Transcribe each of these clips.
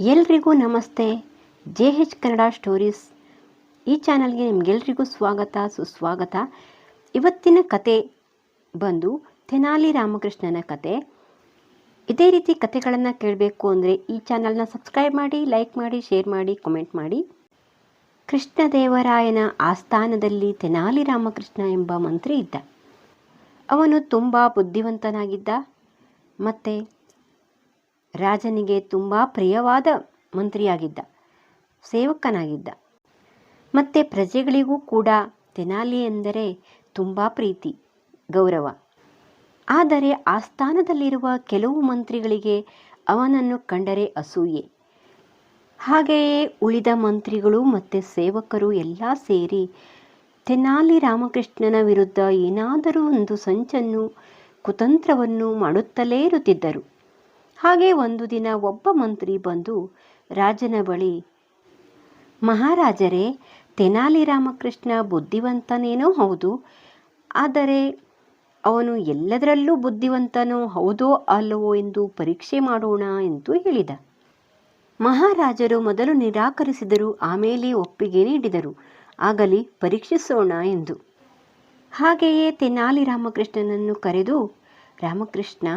ಎಲ್ರಿಗೂ ನಮಸ್ತೆ. J H Kannada stories. ಈ ಚಾನಲ್ಗೆ ನಿಮಗೆಲ್ರಿಗೂ ಸ್ವಾಗತ, ಸುಸ್ವಾಗತ. ಇವತ್ತಿನ ಕತೆ ಬಂದು ತೆನಾಲಿ ರಾಮಕೃಷ್ಣನ ಕತೆ. ಇದೇ ರೀತಿ ಕತೆಗಳನ್ನು ಕೇಳಬೇಕು ಅಂದರೆ ಈ ಚಾನಲ್ನ ಸಬ್ಸ್ಕ್ರೈಬ್ ಮಾಡಿ, ಲೈಕ್ ಮಾಡಿ, ಶೇರ್ ಮಾಡಿ, ಕಮೆಂಟ್ ಮಾಡಿ. ಕೃಷ್ಣದೇವರಾಯನ ಆಸ್ಥಾನದಲ್ಲಿ ತೆನಾಲಿ ರಾಮಕೃಷ್ಣ ಎಂಬ ಮಂತ್ರಿ ಇದ್ದ. ಅವನು ತುಂಬ ಬುದ್ಧಿವಂತನಾಗಿದ್ದ. ಮತ್ತು ರಾಜನಿಗೆ ತುಂಬ ಪ್ರಿಯವಾದ ಮಂತ್ರಿಯಾಗಿದ್ದ, ಸೇವಕನಾಗಿದ್ದ. ಮತ್ತು ಪ್ರಜೆಗಳಿಗೂ ಕೂಡ ತೆನಾಲಿ ಎಂದರೆ ತುಂಬ ಪ್ರೀತಿ, ಗೌರವ. ಆದರೆ ಆಸ್ಥಾನದಲ್ಲಿರುವ ಕೆಲವು ಮಂತ್ರಿಗಳಿಗೆ ಅವನನ್ನು ಕಂಡರೆ ಅಸೂಯೆ. ಹಾಗೆಯೇ ಉಳಿದ ಮಂತ್ರಿಗಳು ಮತ್ತು ಸೇವಕರು ಎಲ್ಲ ಸೇರಿ ತೆನಾಲಿ ರಾಮಕೃಷ್ಣನ ವಿರುದ್ಧ ಏನಾದರೂ ಒಂದು ಸಂಚನ್ನು, ಕುತಂತ್ರವನ್ನು ಮಾಡುತ್ತಲೇ ಇರುತ್ತಿದ್ದರು. ಹಾಗೆ ಒಂದು ದಿನ ಒಬ್ಬ ಮಂತ್ರಿ ಬಂದು ರಾಜನ ಬಳಿ, ಮಹಾರಾಜರೇ, ತೆನಾಲಿ ರಾಮಕೃಷ್ಣ ಬುದ್ಧಿವಂತನೇನೋ ಹೌದು, ಆದರೆ ಅವನು ಎಲ್ಲದರಲ್ಲೂ ಬುದ್ಧಿವಂತನೋ ಹೌದೋ ಅಲ್ಲವೋ ಎಂದು ಪರೀಕ್ಷೆ ಮಾಡೋಣ ಎಂದು ಹೇಳಿದ. ಮಹಾರಾಜರು ಮೊದಲು ನಿರಾಕರಿಸಿದರು, ಆಮೇಲೆ ಒಪ್ಪಿಗೆ ನೀಡಿದರು. ಆಗಲಿ, ಪರೀಕ್ಷಿಸೋಣ ಎಂದು. ಹಾಗೆಯೇ ತೆನಾಲಿ ರಾಮಕೃಷ್ಣನನ್ನು ಕರೆದು, ರಾಮಕೃಷ್ಣ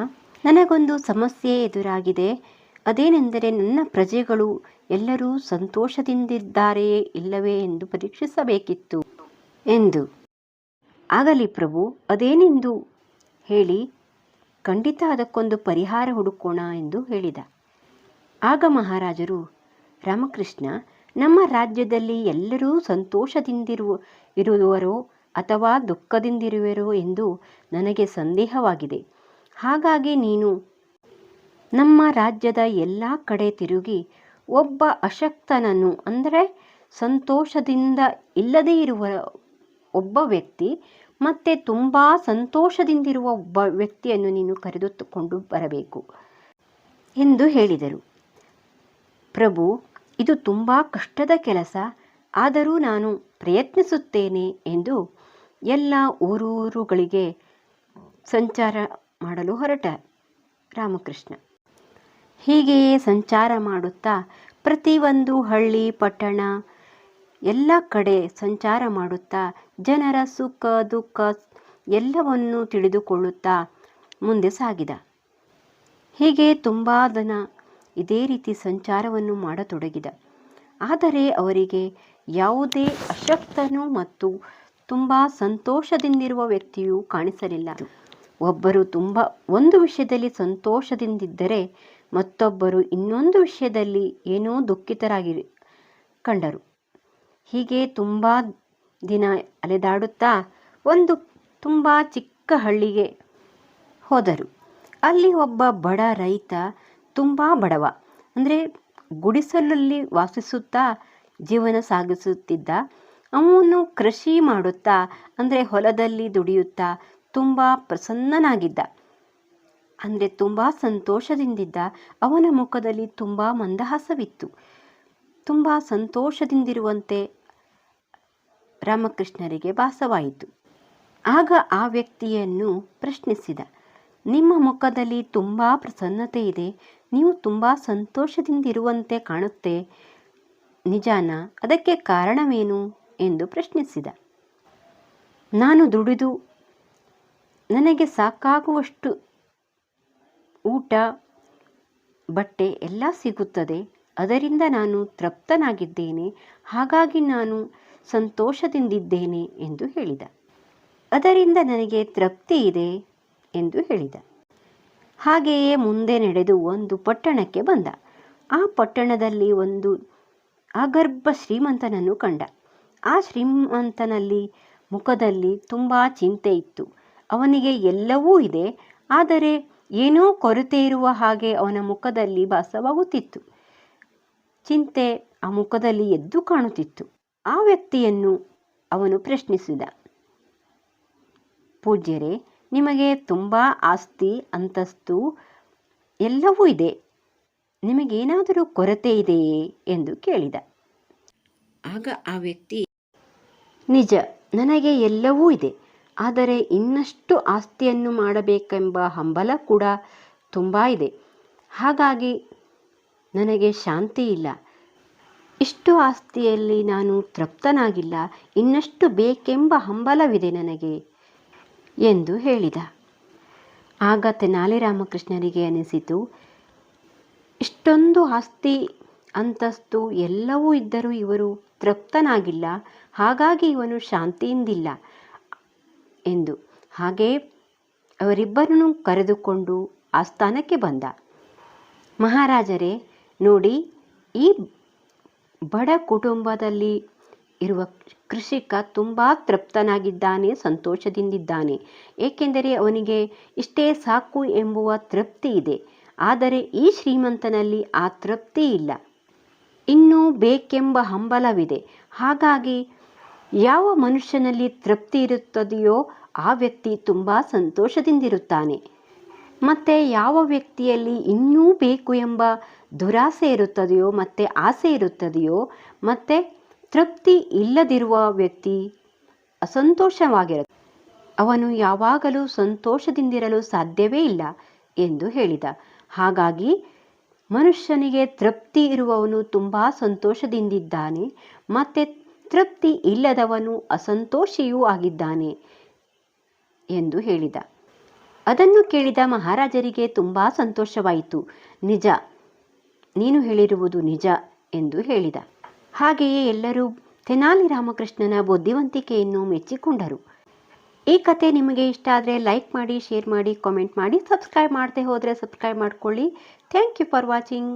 ನನಗೊಂದು ಸಮಸ್ಯೆ ಎದುರಾಗಿದೆ. ಅದೇನೆಂದರೆ ನನ್ನ ಪ್ರಜೆಗಳು ಎಲ್ಲರೂ ಸಂತೋಷದಿಂದಿದ್ದಾರೆಯೇ ಇಲ್ಲವೇ ಎಂದು ಪರೀಕ್ಷಿಸಬೇಕಿತ್ತು ಎಂದು. ಆಗಲಿ ಪ್ರಭು, ಅದೇನೆಂದು ಹೇಳಿ ಖಂಡಿತ ಅದಕ್ಕೊಂದು ಪರಿಹಾರ ಹುಡುಕೋಣ ಎಂದು ಹೇಳಿದ. ಆಗ ಮಹಾರಾಜರು, ರಾಮಕೃಷ್ಣ, ನಮ್ಮ ರಾಜ್ಯದಲ್ಲಿ ಎಲ್ಲರೂ ಸಂತೋಷದಿಂದಿರುವ ಇರುವರೋ ಅಥವಾ ದುಃಖದಿಂದಿರುವರೋ ಎಂದು ನನಗೆ ಸಂದೇಹವಾಗಿದೆ. ಹಾಗಾಗಿ ನೀನು ನಮ್ಮ ರಾಜ್ಯದ ಎಲ್ಲ ಕಡೆ ತಿರುಗಿ ಒಬ್ಬ ಅಶಕ್ತನನ್ನು, ಅಂದರೆ ಸಂತೋಷದಿಂದ ಇಲ್ಲದೇ ಇರುವ ಒಬ್ಬ ವ್ಯಕ್ತಿ, ಮತ್ತೆ ತುಂಬ ಸಂತೋಷದಿಂದಿರುವ ಒಬ್ಬ ವ್ಯಕ್ತಿಯನ್ನು ನೀನು ಕರೆದುಕೊಂಡು ಬರಬೇಕು ಎಂದು ಹೇಳಿದರು. ಪ್ರಭು, ಇದು ತುಂಬ ಕಷ್ಟದ ಕೆಲಸ, ಆದರೂ ನಾನು ಪ್ರಯತ್ನಿಸುತ್ತೇನೆ ಎಂದು ಎಲ್ಲ ಊರೂರುಗಳಿಗೆ ಸಂಚಾರ ಮಾಡಲು ಹೊರಟ ರಾಮಕೃಷ್ಣ. ಹೀಗೆಯೇ ಸಂಚಾರ ಮಾಡುತ್ತಾ ಪ್ರತಿಯೊಂದು ಹಳ್ಳಿ, ಪಟ್ಟಣ, ಎಲ್ಲ ಕಡೆ ಸಂಚಾರ ಮಾಡುತ್ತಾ ಜನರ ಸುಖ, ದುಃಖ ಎಲ್ಲವನ್ನೂ ತಿಳಿದುಕೊಳ್ಳುತ್ತಾ ಮುಂದೆ ಸಾಗಿದ. ಹೀಗೆ ತುಂಬ ದಿನ ಇದೇ ರೀತಿ ಸಂಚಾರವನ್ನು ಮಾಡತೊಡಗಿದ. ಆದರೆ ಅವರಿಗೆ ಯಾವುದೇ ಅಶಕ್ತನು ಮತ್ತು ತುಂಬ ಸಂತೋಷದಿಂದಿರುವ ವ್ಯಕ್ತಿಯು ಕಾಣಿಸಲಿಲ್ಲ. ಒಬ್ಬರು ತುಂಬ ಒಂದು ವಿಷಯದಲ್ಲಿ ಸಂತೋಷದಿಂದಿದ್ದರೆ ಮತ್ತೊಬ್ಬರು ಇನ್ನೊಂದು ವಿಷಯದಲ್ಲಿ ಏನೋ ದುಃಖಿತರಾಗಿ ಕಂಡರು. ಹೀಗೆ ತುಂಬ ದಿನ ಅಲೆದಾಡುತ್ತಾ ಒಂದು ತುಂಬ ಚಿಕ್ಕ ಹಳ್ಳಿಗೆ ಹೋದರು. ಅಲ್ಲಿ ಒಬ್ಬ ಬಡ ರೈತ ತುಂಬ ಬಡವ, ಅಂದರೆ ಗುಡಿಸಲಲ್ಲಿ ವಾಸಿಸುತ್ತಾ ಜೀವನ ಸಾಗಿಸುತ್ತಿದ್ದ. ಅವನು ಕೃಷಿ ಮಾಡುತ್ತಾ, ಅಂದರೆ ಹೊಲದಲ್ಲಿ ದುಡಿಯುತ್ತಾ ತುಂಬ ಪ್ರಸನ್ನನಾಗಿದ್ದ. ಅಂದರೆ ತುಂಬ ಸಂತೋಷದಿಂದಿದ್ದ. ಅವನ ಮುಖದಲ್ಲಿ ತುಂಬ ಮಂದಹಾಸವಿತ್ತು. ತುಂಬ ಸಂತೋಷದಿಂದಿರುವಂತೆ ರಾಮಕೃಷ್ಣರಿಗೆ ಭಾಸವಾಯಿತು. ಆಗ ಆ ವ್ಯಕ್ತಿಯನ್ನು ಪ್ರಶ್ನಿಸಿದ. ನಿಮ್ಮ ಮುಖದಲ್ಲಿ ತುಂಬ ಪ್ರಸನ್ನತೆ ಇದೆ. ನೀವು ತುಂಬ ಸಂತೋಷದಿಂದಿರುವಂತೆ ಕಾಣುತ್ತೆ. ನಿಜಾನ? ಅದಕ್ಕೆ ಕಾರಣವೇನು? ಎಂದು ಪ್ರಶ್ನಿಸಿದ. ನಾನು ದುಡಿದು ನನಗೆ ಸಾಕಾಗುವಷ್ಟು ಊಟ, ಬಟ್ಟೆ ಎಲ್ಲ ಸಿಗುತ್ತದೆ. ಅದರಿಂದ ನಾನು ತೃಪ್ತನಾಗಿದ್ದೇನೆ. ಹಾಗಾಗಿ ನಾನು ಸಂತೋಷದಿಂದಿದ್ದೇನೆ ಎಂದು ಹೇಳಿದ. ಅದರಿಂದ ನನಗೆ ತೃಪ್ತಿ ಇದೆ ಎಂದು ಹೇಳಿದ. ಹಾಗೆಯೇ ಮುಂದೆ ನಡೆದು ಒಂದು ಪಟ್ಟಣಕ್ಕೆ ಬಂದ. ಆ ಪಟ್ಟಣದಲ್ಲಿ ಒಂದು ಅಗರ್ಭ ಶ್ರೀಮಂತನನ್ನು ಕಂಡ. ಆ ಶ್ರೀಮಂತನಲ್ಲಿ ಮುಖದಲ್ಲಿ ತುಂಬ ಚಿಂತೆ ಇತ್ತು. ಅವನಿಗೆ ಎಲ್ಲವೂ ಇದೆ. ಆದರೆ ಏನೋ ಕೊರತೆ ಇರುವ ಹಾಗೆ ಅವನ ಮುಖದಲ್ಲಿ ಭಾಸವಾಗುತ್ತಿತ್ತು. ಚಿಂತೆ ಆ ಮುಖದಲ್ಲಿ ಎದ್ದು ಕಾಣುತ್ತಿತ್ತು. ಆ ವ್ಯಕ್ತಿಯನ್ನು ಅವನು ಪ್ರಶ್ನಿಸಿದ. ಪೂಜ್ಯರೇ, ನಿಮಗೆ ತುಂಬ ಆಸ್ತಿ, ಅಂತಸ್ತು ಎಲ್ಲವೂ ಇದೆ. ನಿಮಗೇನಾದರೂ ಕೊರತೆ ಇದೆಯೇ ಎಂದು ಕೇಳಿದ. ಆಗ ಆ ವ್ಯಕ್ತಿ, ನಿಜ, ನನಗೆ ಎಲ್ಲವೂ ಇದೆ. ಆದರೆ ಇನ್ನಷ್ಟು ಆಸ್ತಿಯನ್ನು ಮಾಡಬೇಕೆಂಬ ಹಂಬಲ ಕೂಡ ತುಂಬ ಇದೆ. ಹಾಗಾಗಿ ನನಗೆ ಶಾಂತಿ ಇಲ್ಲ. ಇಷ್ಟು ಆಸ್ತಿಯಲ್ಲಿ ನಾನು ತೃಪ್ತನಾಗಿಲ್ಲ. ಇನ್ನಷ್ಟು ಬೇಕೆಂಬ ಹಂಬಲವಿದೆ ನನಗೆ ಎಂದು ಹೇಳಿದ. ಆಗ ತೆನಾಲಿ ರಾಮಕೃಷ್ಣರಿಗೆ ಅನಿಸಿತು, ಇಷ್ಟೊಂದು ಆಸ್ತಿ ಅಂತಸ್ತು ಎಲ್ಲವೂ ಇದ್ದರೂ ಇವರು ತೃಪ್ತನಾಗಿಲ್ಲ. ಹಾಗಾಗಿ ಇವನು ಶಾಂತಿಯಿಂದಿಲ್ಲ. ಎಂದು. ಹಾಗೆ ಅವರಿಬ್ಬರನ್ನು ಕರೆದುಕೊಂಡು ಆ ಸ್ಥಾನಕ್ಕೆ ಬಂದ. ಮಹಾರಾಜರೇ, ನೋಡಿ, ಈ ಬಡ ಕುಟುಂಬದಲ್ಲಿ ಇರುವ ಕೃಷಿಕ ತುಂಬ ತೃಪ್ತನಾಗಿದ್ದಾನೆ, ಸಂತೋಷದಿಂದಿದ್ದಾನೆ. ಏಕೆಂದರೆ ಅವನಿಗೆ ಇಷ್ಟೇ ಸಾಕು ಎಂಬುವ ತೃಪ್ತಿ ಇದೆ. ಆದರೆ ಈ ಶ್ರೀಮಂತನಲ್ಲಿ ಆ ತೃಪ್ತಿ ಇಲ್ಲ. ಇನ್ನೂ ಬೇಕೆಂಬ ಹಂಬಲವಿದೆ. ಹಾಗಾಗಿ ಯಾವ ಮನುಷ್ಯನಲ್ಲಿ ತೃಪ್ತಿ ಇರುತ್ತದೆಯೋ ಆ ವ್ಯಕ್ತಿ ತುಂಬ ಸಂತೋಷದಿಂದಿರುತ್ತಾನೆ. ಮತ್ತು ಯಾವ ವ್ಯಕ್ತಿಯಲ್ಲಿ ಇನ್ನೂ ಬೇಕು ಎಂಬ ದುರಾಸೆ ಇರುತ್ತದೆಯೋ, ಮತ್ತು ಆಸೆ ಇರುತ್ತದೆಯೋ, ಮತ್ತು ತೃಪ್ತಿ ಇಲ್ಲದಿರುವ ವ್ಯಕ್ತಿ ಅಸಂತೋಷವಾಗಿರುತ್ತೆ ಅವನು ಯಾವಾಗಲೂ ಸಂತೋಷದಿಂದಿರಲು ಸಾಧ್ಯವೇ ಇಲ್ಲ ಎಂದು ಹೇಳಿದ. ಹಾಗಾಗಿ ಮನುಷ್ಯನಿಗೆ ತೃಪ್ತಿ ಇರುವವನು ತುಂಬ ಸಂತೋಷದಿಂದಿದ್ದಾನೆ, ಮತ್ತು ತೃಪ್ತಿ ಇಲ್ಲದವನು ಅಸಂತೋಷಿಯೂ ಆಗಿದ್ದಾನೆ ಎಂದು ಹೇಳಿದ. ಅದನ್ನು ಕೇಳಿದ ಮಹಾರಾಜರಿಗೆ ತುಂಬ ಸಂತೋಷವಾಯಿತು. ನಿಜ, ನೀನು ಹೇಳಿರುವುದು ನಿಜ ಎಂದು ಹೇಳಿದ. ಹಾಗೆಯೇ ಎಲ್ಲರೂ ತೆನಾಲಿ ರಾಮಕೃಷ್ಣನ ಬುದ್ಧಿವಂತಿಕೆಯನ್ನು ಮೆಚ್ಚಿಕೊಂಡರು. ಈ ಕತೆ ನಿಮಗೆ ಇಷ್ಟ ಆದರೆ ಲೈಕ್ ಮಾಡಿ, ಶೇರ್ ಮಾಡಿ, ಕಾಮೆಂಟ್ ಮಾಡಿ, ಸಬ್ಸ್ಕ್ರೈಬ್ ಮಾಡದೆ ಹೋದರೆ ಸಬ್ಸ್ಕ್ರೈಬ್ ಮಾಡ್ಕೊಳ್ಳಿ. Thank you for watching.